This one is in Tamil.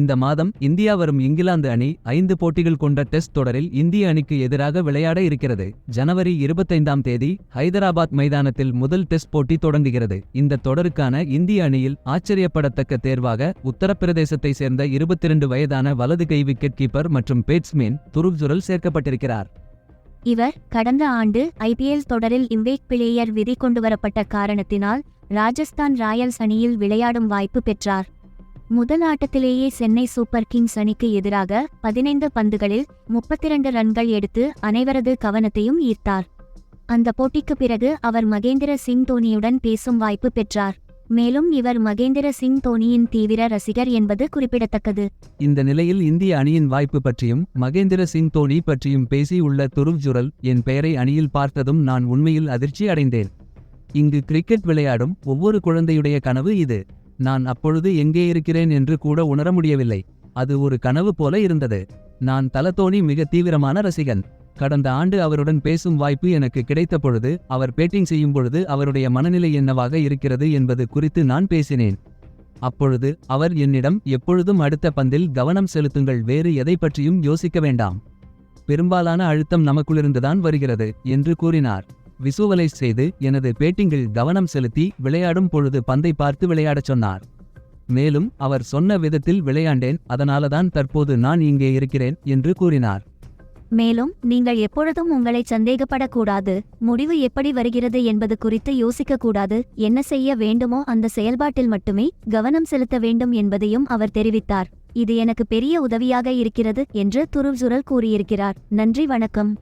இந்த மாதம் இந்தியா வரும் இங்கிலாந்து அணி ஐந்து போட்டிகள் கொண்ட டெஸ்ட் தொடரில் இந்திய அணிக்கு எதிராக விளையாட இருக்கிறது. ஜனவரி இருபத்தைந்தாம் தேதி ஹைதராபாத் மைதானத்தில் முதல் டெஸ்ட் போட்டி தொடங்குகிறது. இந்த தொடருக்கான இந்திய அணியில் ஆச்சரியப்படத்தக்க தேர்வாக உத்தரப்பிரதேசத்தை சேர்ந்த 22 வயதான வலது கை விக்கெட் கீப்பர் மற்றும் பேட்ஸ்மேன் துருவ்ஜுரல் சேர்க்கப்பட்டிருக்கிறார். இவர் கடந்த ஆண்டு ஐபிஎல் தொடரில் இம்பேக் பிளேயர் விதி கொண்டுவரப்பட்ட காரணத்தினால் ராஜஸ்தான் ராயல்ஸ் அணியில் விளையாடும் வாய்ப்பு பெற்றார். முதல் ஆட்டத்திலேயே சென்னை சூப்பர் கிங்ஸ் அணிக்கு எதிராக பதினைந்து பந்துகளில் முப்பத்திரண்டு ரன்கள் எடுத்து அனைவரது கவனத்தையும் ஈர்த்தார். அந்த போட்டிக்கு பிறகு அவர் மகேந்திர சிங் தோனியுடன் பேசும் வாய்ப்பு பெற்றார். மேலும் இவர் மகேந்திர சிங் தோனியின் தீவிர ரசிகர் என்பது குறிப்பிடத்தக்கது. இந்த நிலையில் இந்திய அணியின் வாய்ப்பு பற்றியும் மகேந்திர சிங் தோனி பற்றியும் பேசி உள்ள துருவ்ஜுரல் என் பெயரை அணியில் பார்த்ததும் நான் உண்மையில் அதிர்ச்சி அடைந்தேன் இங்கு கிரிக்கெட் விளையாடும் ஒவ்வொரு குழந்தையுடைய கனவு இது. நான் அப்பொழுது எங்கே இருக்கிறேன் என்று கூட உணர முடியவில்லை. அது ஒரு கனவு போல இருந்தது. நான் தலதோனி மிக தீவிரமான ரசிகன். கடந்த ஆண்டு அவருடன் பேசும் வாய்ப்பு எனக்கு கிடைத்த பொழுது அவர் பேட்டிங் செய்யும் பொழுது அவருடைய மனநிலை என்னவாக இருக்கிறது என்பது குறித்து நான் பேசினேன். அப்பொழுது அவர் என்னிடம் எப்பொழுதும் அடுத்த பந்தில் கவனம் செலுத்துங்கள் வேறு எதை பற்றியும் யோசிக்க வேண்டாம். பெரும்பாலான அழுத்தம் நமக்குள்ளிருந்துதான் வருகிறது என்று கூறினார். விசுவலைஸ் செய்து எனது பேட்டிங்கில் கவனம் செலுத்தி விளையாடும் பொழுது பந்தை பார்த்து விளையாடச் சொன்னார். மேலும் அவர் சொன்ன விதத்தில் விளையாண்டேன் அதனாலதான் தற்போது நான் இங்கே இருக்கிறேன் என்று கூறினார். மேலும் நீங்கள் எப்பொழுதும் உங்களை சந்தேகப்படக்கூடாது முடிவு எப்படி வருகிறது என்பது குறித்து யோசிக்கக்கூடாது என்ன செய்ய வேண்டுமோ அந்த செயல்பாட்டில் மட்டுமே கவனம் செலுத்த வேண்டும் என்பதையும் அவர் தெரிவித்தார். இது எனக்கு பெரிய உதவியாக இருக்கிறது என்று துருவ்சுரல் கூறியிருக்கிறார். நன்றி வணக்கம்.